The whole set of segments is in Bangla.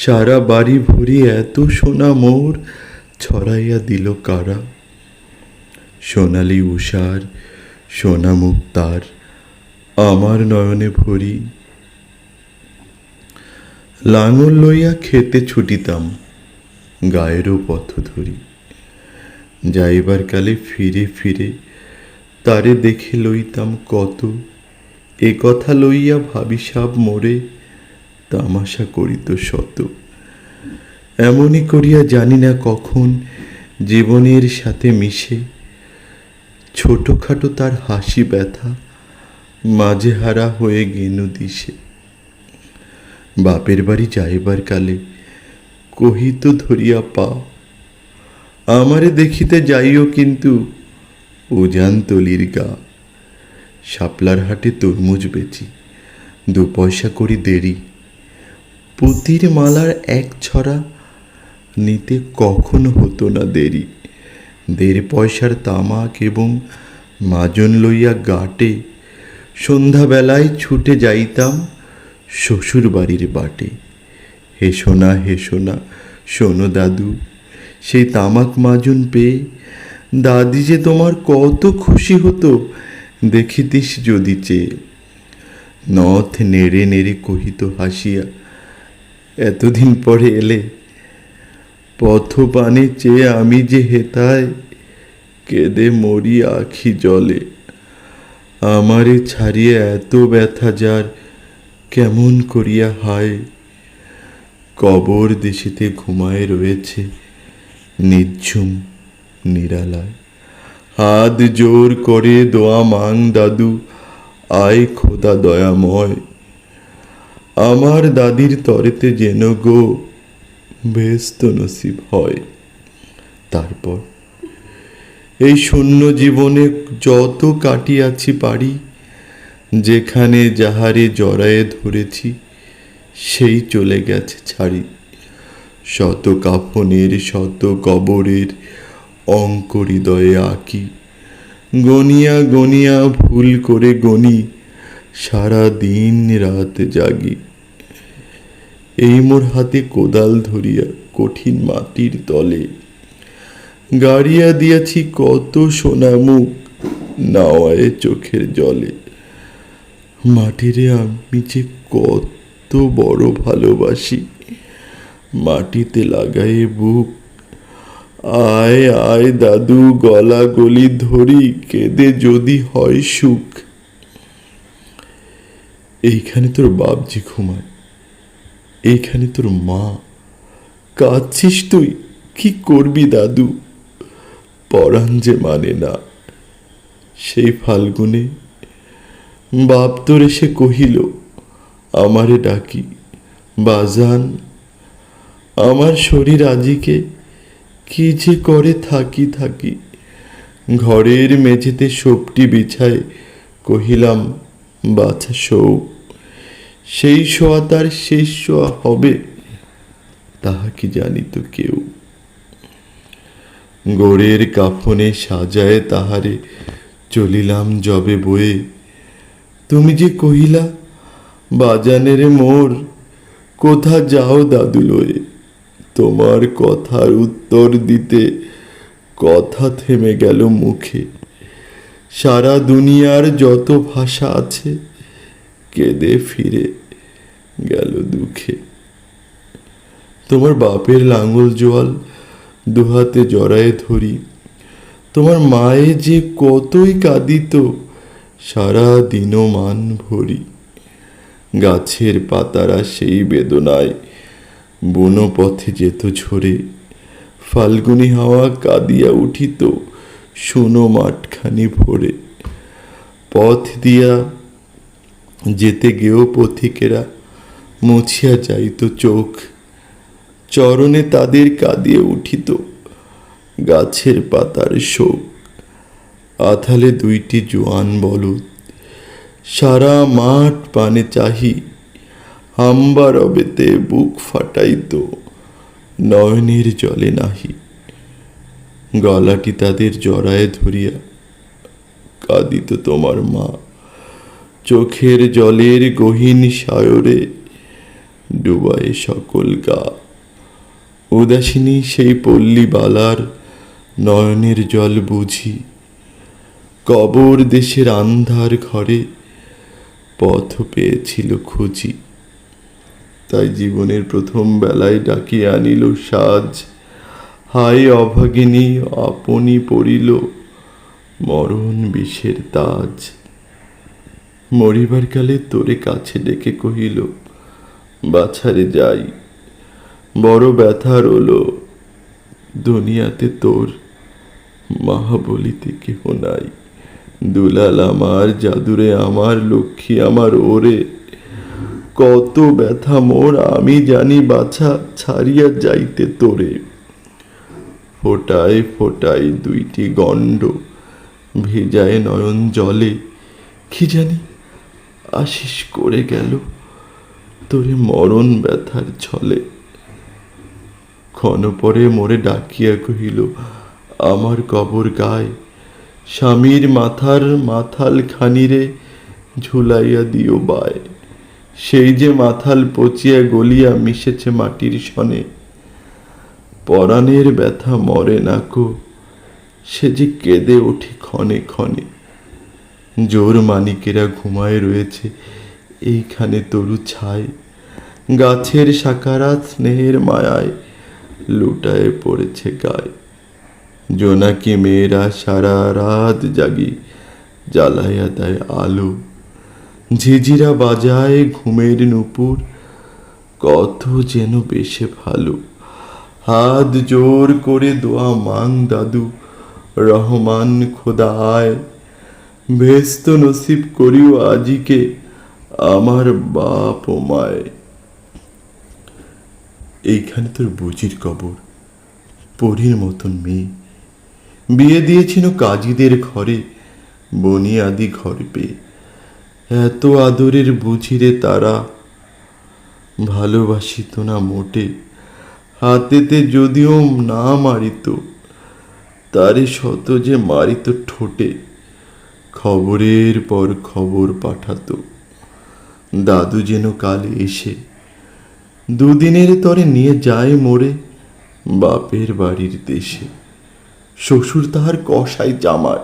সারা বাড়ি ভরি এত সোনা মোর, ছড়াইয়া দিল কারা? সোনালি উষার সোনা মুক্তার, আমার নয়নে ভরি। লাঙল লইয়া খেতে ছুটিতাম, গায়েরও পথ ধরি। যাইবার কালে ফিরে ফিরে তারে দেখে লইতাম কত, এ কথা লইয়া ভাবি সাব মোরে তামাশা করিত শত। এমনই করিয়া জানি না কখন জীবনের সাথে মিশে। ছোটখাটো তার হাসি ব্যথা মাঝে হারা হয়ে গেনু দিশে। বাপের বাড়ি যাইবার কালে কহিত ধরিয়া পা আমারে দেখিতে যাইও কিন্তু উজান তলির গা। শাপলার হাটে তরমুজ বেচি, দু পয়সা করি দেরি পুতির মালার এক ছড়া নিতে কখনো হতো না দেরি। দেড় পয়সার তামাক এবং মাজন লইয়া গাটে সন্ধ্যাবেলায় ছুটে যাইতাম শ্বশুর বাড়ির বাটে। হে সোনা হে সোনা, শোনো দাদু, সেই তামাক মাজন পেয়ে দাদি যে তোমার কত খুশি হতো দেখিতিস যদি চেয়ে। নথ নেড়ে নেড়ে কহিত হাসিয়া এতদিন পরে এলে পথ পানে চেয়ে আমি যে হেতায় কেঁদে মরি আখি জলে। আমারে ছাড়িয়ে এত ব্যথা যার কেমন করিয়া হায়? কবর দেশিতে ঘুমায় রয়েছে নিঝুম নিরালায়। হাত জোর করে দোয়া মাং দাদু, আয় খোদা দয়াময়। আমার দাদির তরেতে যেন গো বেস্ত নসিব হয়। তারপর, এই শূন্য জীবনে যত কাটিয়াছি পারি, যেখানে যাহারে জড়ায়ে ধরেছি, সেই চলে গেছে ছাড়ি। শত কাফনের শত কবরের অঙ্ক হৃদয়ে আঁকি। গনিয়া গনিয়া ভুল করে গনি সারা দিন রাত জাগি। এই মোর হাতে কোদাল ধরিয়া কঠিন মাটির তলে। গাড়িয়া দিয়াছি কত সোনা মুখ, নাওয়ায় চোখের জলে। মাটিরে আমি যে কত বড় ভালোবাসি, মাটিতে লাগায়ে বুক। আয় আয় দাদু গলা গলি ধরি, কেঁদে যদি হয় সুখ। এইখানে তোর বাপজি ঘুমায়। এইখানে তোর মা। কাঁদছিস তুই? কি করবি দাদু? পরাণ যে মানে না। সেই ফাল্গুনে বাপ তোর এসে কহিল, আমারে ডাকি। বাজান, আমার শরীর আজিকে কি যে করে থাকি থাকি। ঘরের মেঝেতে সোপটি বিছায় কহিলাম, বাছা শৌ সেই শোয়া তার শেষ শোয়া হবে। তাহা কি জানিত কেউ? গোড়ের কাফনে সাজায় তাহারে চলিলাম জবে বয়ে। তুমি যে কহিলা, বাজানের মোর, কোথা যাও দাদু লয়ে? তোমার কথার উত্তর দিতে কথা থেমে গেল মুখে। সারা দুনিয়ার যত ভাষা আছে, কেঁদে ফিরে গেল দুঃখে। তোমার বাপের লাঙল জোয়াল দুহাতে জড়ায়ে ধরি। তোমার মায়ে যে কতই কাঁদিত সারা দিনও মান ভরি। গাছের পাতারা সেই বেদনায়, বনপথে যেত ঝরে। ফাল্গুনি হাওয়া কাঁদিয়া উঠিত, শুনো মাঠখানি ভরে। পথ দিয়া যেতে গেও পথিকেরা মুছিয়া যাইত চোখ। চরণে তাদের কাঁদিয়ে উঠিত গাছের পাতার শোক। আথালে দুইটি জোয়ান বলদ, সারা মাঠ পানে চাহি হাম্বা রবেতে বুক ফাটাইত, নয়নের জলে নাহি। গলাটি তাদের জড়ায় ধরিয়া কাঁদিত তোমার মা। চোখের জলের গহীন সায়রে ডুবায় সকল গা। উদাসিনী সেই পল্লী বালার নয়নের জল বুঝি। কবর দেশের আন্ধার ঘরে পথ পেয়েছিল খুঁজি। তাই জীবনের প্রথম বেলায় ডাকিয়ে আনিল সাজ। হায় অভাগিনী, আপনি পড়িল মরণ বিষের তাজ। মরিবার কালে তোরে কাছে ডেকে কহিল বাছারে যাই। বড় ব্যথা রলো দুনিয়াতে তোর মা বলিতে কেহ নাই। দুলাল আমার, জাদুরে আমার, লক্ষ্মী আমার, ওরে কত ব্যথা মোর, আমি জানি বাছা ছাড়িয়া যাইতে তোরে। ফোটায় ফোটায় দুইটি গণ্ড ভেজায় নয়ন জলে, কি জানি আশিস করে গেল। তোরে মরণ ব্যথার ছলে। ক্ষণ পরে মোরে ডাকিয়া কহিল, আমার কবর গায়, স্বামীর মাথার মাথাল খানিরে ঝুলাইয়া দিও বায়। সেই যে মাথাল পচিয়া গলিয়া মিশেছে মাটির সনে। পরাণের ব্যথা মরে না নাকো সে যে কেঁদে ওঠে ক্ষণে ক্ষণে। জোর মানিকেরা ঘুমায় রয়েছে এইখানে তরু ছায় গাছের সাকারা স্নেহের মায়ায় লুটায় পড়েছে গায়ে। জোনাকি মেয়েরা সারা রাত জাগি, জ্বালাইয়া দেয় আলো। ঝিঝিরা বাজায় ঘুমের নুপুর, কত যেন বেশে ভালো। হাত জোর করে দোয়া মাং দাদু, রহমান খোদা আয় ভেস্ত নসিব করিও আজিকে আমার বাপ ও মায়। এইখানে তোর বুঝির কবর, পরীর মতন মেয়ে। বিয়ে দিয়েছিল কাজীদের ঘরে, বনিয়াদি ঘর পেয়ে। এত আদরের বুঝিরে তারা ভালোবাসিত না মোটে। হাতেতে যদিও না মারিত, তারে শত যে মারিত ঠোঁটে। খবরের পর খবর পাঠাতো। দাদু যেন কাল এসে দুদিনের তরে নিয়ে যায় মোড়ে বাপের বাড়ির দেশে। শ্বশুর তাহার কষাই জামার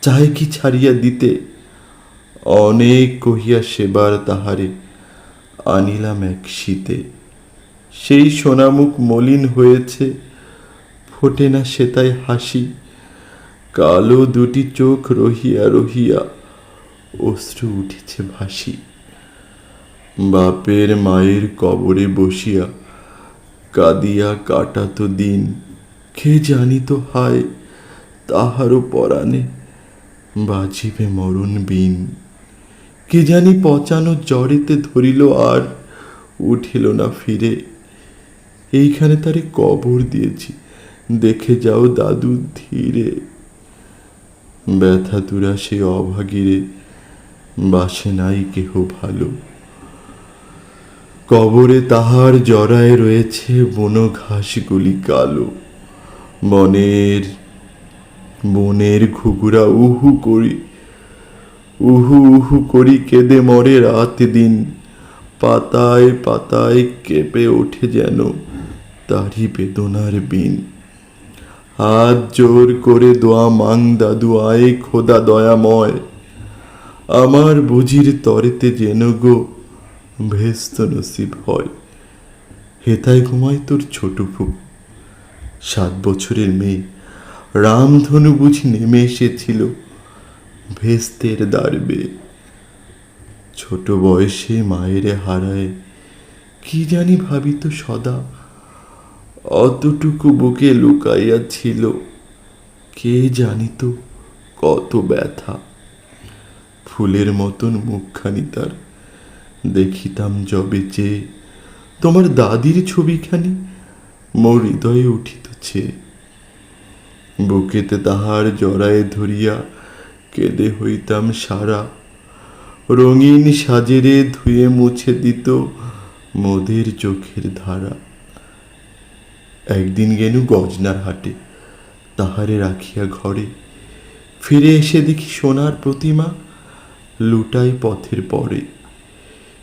চায় কি ছাড়িয়া দিতে। অনেক কহিয়া সেবার তাহারে আনিলাম এক শীতে। সেই সোনামুখ মলিন হয়েছে, ফোটে না সে তাই হাসি। কালো দুটি চোখ রহিয়া রহিয়া অশ্রু উঠেছে ভাসি। বাপের মায়ের কবরে বসিয়া কাঁদিয়া কাটাতো দিন। কে জানিত হায়, তাহারও পরাণে বাজিবে মরণ বিন কে জানি পচানো জ্বরেতে ধরিল আর উঠিল না ফিরে। এইখানে তারে কবর দিয়েছি, দেখে যাও দাদু ধীরে। ব্যথা তুরা সে অভাগীরে, বাসে নাই কেহ ভালো। কবরে তাহার জরায় রয়েছে বন ঘাসগুলি কালো। বনের বনের ঘুঘুরা উহু করি, উহু উহু করি কেঁদে মরে রাত দিন পাতায় পাতায় কেঁপে ওঠে যেন তারই বেদনার বিন। হাত জোর করে দোয়া মাং দাদু, আয় খোদা দয়াময়। আমার বুঝির তরেতে যেন গো ভেস্ত নসিব হয়। হেতায় ঘুমায় তোর ছোট ফুক সাত বছরের মেয়ে, রামধনু বুঝি নেমে এসেছিল ভেস্তের দাঁড়বে ছোট বয়সে মায়েরে হারায়, কি জানি ভাবিত সদা অতটুকু বুকে লুকাইয়া ছিল কে জানিত কত ব্যথা। ফুলের মতন মুখখানি তার দেখিতাম যবে যে তোমার দাদির ছবিখানি মোর হৃদয়ে উঠিতেছে। বুকেতে তাহার জড়ায় ধরিয়া কেঁদে হইতাম সারা। রঙিন সাজেরে ধুয়ে মুছে দিত মোদের চোখের ধারা। একদিন গেনু গজনার হাটে তাহারে রাখিয়া ঘরে। ফিরে এসে দেখি সোনার প্রতিমা লুটাই পথের পরে।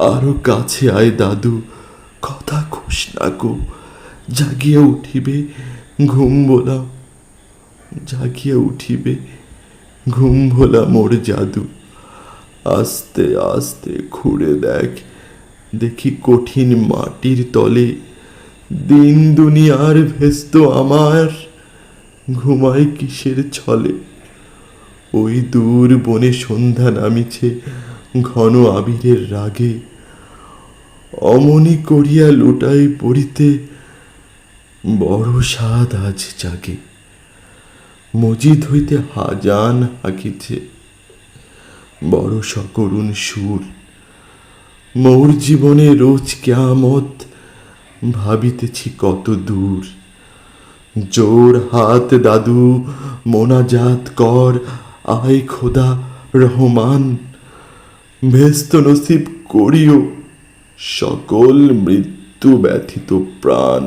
আরও কাছে আয় দাদু, কথা খুশ না গো, জাগিয়ে উঠিবে ঘুম বোলা জাগিয়ে উঠিবে ঘুম ভোলা মোর জাদু। আস্তে আস্তে ঘুরে দেখ, দেখি কঠিন মাটির তলে দিন দুনিয়ার ভেস্ত আমার ঘুমায় কিসের ছলে। ওই দূর বনে সন্ধ্যা নামিছে, ঘন আবিরের রাগে অমনি করিয়া লুটাই পড়িতে বড় স্বাদ আজ জাগে। মজিদ হইতে হাজান হাকিছে বড় সকরুণ সুর। মোর জীবনে রোজ কেয়ামত ভাবিতেছি কত দূর। জোর হাত দাদু, মোনাজাত কর, আয় খোদা রহমান, ভেস্ত নসিব করিও। সকল মৃত্যু ব্যথিত প্রাণ।